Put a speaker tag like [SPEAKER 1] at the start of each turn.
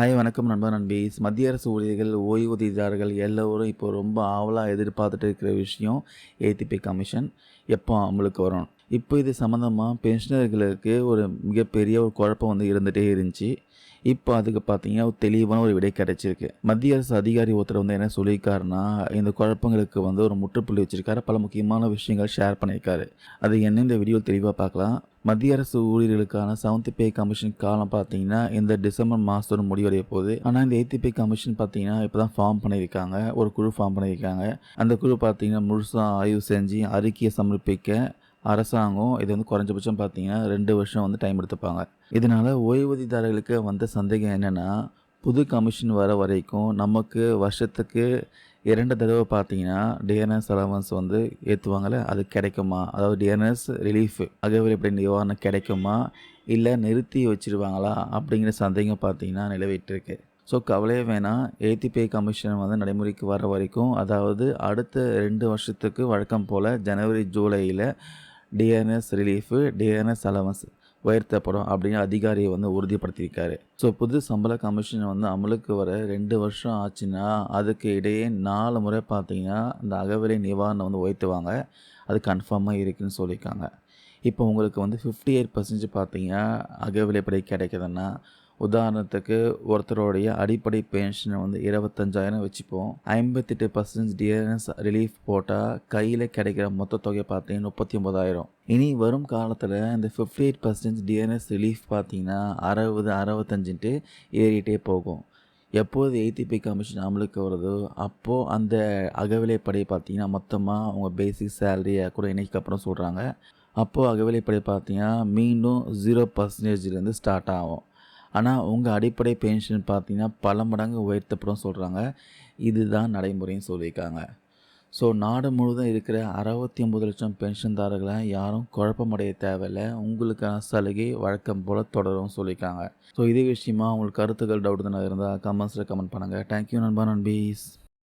[SPEAKER 1] Hi வணக்கம் நண்பர் நண்பீஸ் மத்திய அரசு ஊழியர்கள் ஓய்வூதியதாரர்கள் எல்லோரும் இப்போ ரொம்ப ஆவலாக எதிர்பார்த்துட்டு இருக்கிற விஷயம் ஏடிபி கமிஷன் எப்போ அமலுக்கு வரும்? இப்போ இது சம்மந்தமாக பென்ஷனர்களுக்கு ஒரு மிகப்பெரிய ஒரு குழப்பம் வந்து இருந்துகிட்டே இருந்துச்சு. இப்போ அதுக்கு பார்த்தீங்கன்னா ஒரு தெளிவான ஒரு விடை கிடைச்சிருக்கு. மத்திய அரசு அதிகாரி ஒருத்தர் வந்து என்ன சொல்லியிருக்காருன்னா இந்த குழப்பங்களுக்கு வந்து ஒரு முற்றுப்புள்ளி வச்சிருக்காரு. பல முக்கியமான விஷயங்கள் ஷேர் பண்ணியிருக்காரு. அது என்ன இந்த வீடியோ தெளிவாக பார்க்கலாம். மத்திய அரசு ஊழியர்களுக்கான செவன்த் பே கமிஷன் காலம் பார்த்தீங்கன்னா இந்த டிசம்பர் மாதத்தோட முடிவடைய போகுது. ஆனால் இந்த எய்த் பே கமிஷன் பார்த்தீங்கன்னா இப்போ தான் ஃபார்ம் பண்ணியிருக்காங்க. ஒரு குழு ஃபார்ம் பண்ணியிருக்காங்க. அந்த குழு பார்த்தீங்கன்னா முழுசாக ஆய்வு செஞ்சு அறிக்கையை சமர்ப்பிக்க அரசாங்கம் இது வந்து குறைஞ்சபட்சம் பார்த்தீங்கன்னா ரெண்டு வருஷம் வந்து டைம் எடுத்துப்பாங்க. இதனால் ஓய்வூதியதாரர்களுக்கு வந்த சந்தேகம் என்னென்னா புது கமிஷன் வர வரைக்கும் நமக்கு வருஷத்துக்கு இரண்டு தடவை பார்த்தீங்கன்னா டிஎன்எஸ் அலவன்ஸ் வந்து ஏற்றுவாங்கள்ல அது கிடைக்குமா? அதாவது டிஎன்எஸ் ரிலீஃப் அகவிலைப்படை நிவாரணம் கிடைக்குமா? இல்லை நிறுத்தி வச்சிருவாங்களா? அப்படிங்கிற சந்தேகம் பார்த்தீங்கன்னா நிலவிட்டுருக்கு. ஸோ கவலையே வேணாம். ஏடிபே கமிஷன் வந்து நடைமுறைக்கு வர வரைக்கும் அதாவது அடுத்த ரெண்டு வருஷத்துக்கு வழக்கம் போல் ஜனவரி ஜூலையில் டிஎன்எஸ் ரிலீஃபு டிஎன்எஸ் அலவன்ஸ் உயர்த்தப்படும் அப்படின்னு அதிகாரியை வந்து உறுதிப்படுத்தியிருக்காரு. ஸோ புது சம்பள கமிஷன் வந்து அமலுக்கு வர ரெண்டு வருஷம் ஆச்சுன்னா அதுக்கு இடையே நாலு முறை பார்த்தீங்கன்னா இந்த அகவிலை நிவாரணம் வந்து உயர்த்துவாங்க. அது கன்ஃபார்மாக இருக்குன்னு சொல்லியிருக்காங்க. இப்போ உங்களுக்கு வந்து ஃபிஃப்டி எயிட் பர்சன்டேஜ் பார்த்தீங்கன்னா அகவிலைப்படி கிடைக்குதுன்னா உதாரணத்துக்கு ஒருத்தருடைய அடிப்படை பென்ஷனை வந்து இருபத்தஞ்சாயிரம் வச்சுப்போம். ஐம்பத்தெட்டு பர்சன்டேஜ் டிஎன்எஸ் ரிலீஃப் போட்டால் கையில் கிடைக்கிற மொத்த தொகை பார்த்தீங்கன்னா முப்பத்தி ஒன்பதாயிரம் இனி வரும் காலத்தில் இந்த fifty eight percentage TNS relief பார்த்தீங்கன்னா அறுபது அறுபத்தஞ்சுன்ட்டு ஏறிட்டே போகும். எப்போது ஏடிபி கமிஷன் அமலுக்கு வருதோ அப்போது அந்த அகவிலைப்படை பார்த்தீங்கன்னா மொத்தமாக அவங்க பேசிக் சேலரியை கூட இன்னைக்கு அப்புறம் சொல்கிறாங்க அப்போது அகவிலைப்படை பார்த்தீங்கன்னா மீண்டும் ஜீரோ பர்சன்டேஜ்லேருந்து ஸ்டார்ட் ஆகும். ஆனால் உங்கள் அடிப்படை பென்ஷன் பார்த்தீங்கன்னா பல மடங்கு உயர்த்தப்படும் சொல்கிறாங்க இதுதான் நடைமுறைன்னு சொல்லியிருக்காங்க. ஸோ நாடு முழுவதும் இருக்கிற அறுபத்தி ஒம்பது லட்சம் பென்ஷன்தாரர்களை யாரும் குழப்பமடைய தேவையில்லை. உங்களுக்கான சலுகை வழக்கம் போல் தொடரும் சொல்லியிருக்காங்க. ஸோ இதே விஷயமா உங்களுக்கு கருத்துக்கள் டவுட் தானே இருந்தால் கமெண்ட்ஸில் கமெண்ட் பண்ணுங்கள் தேங்க்யூ நண்பா நண்பீஸ்.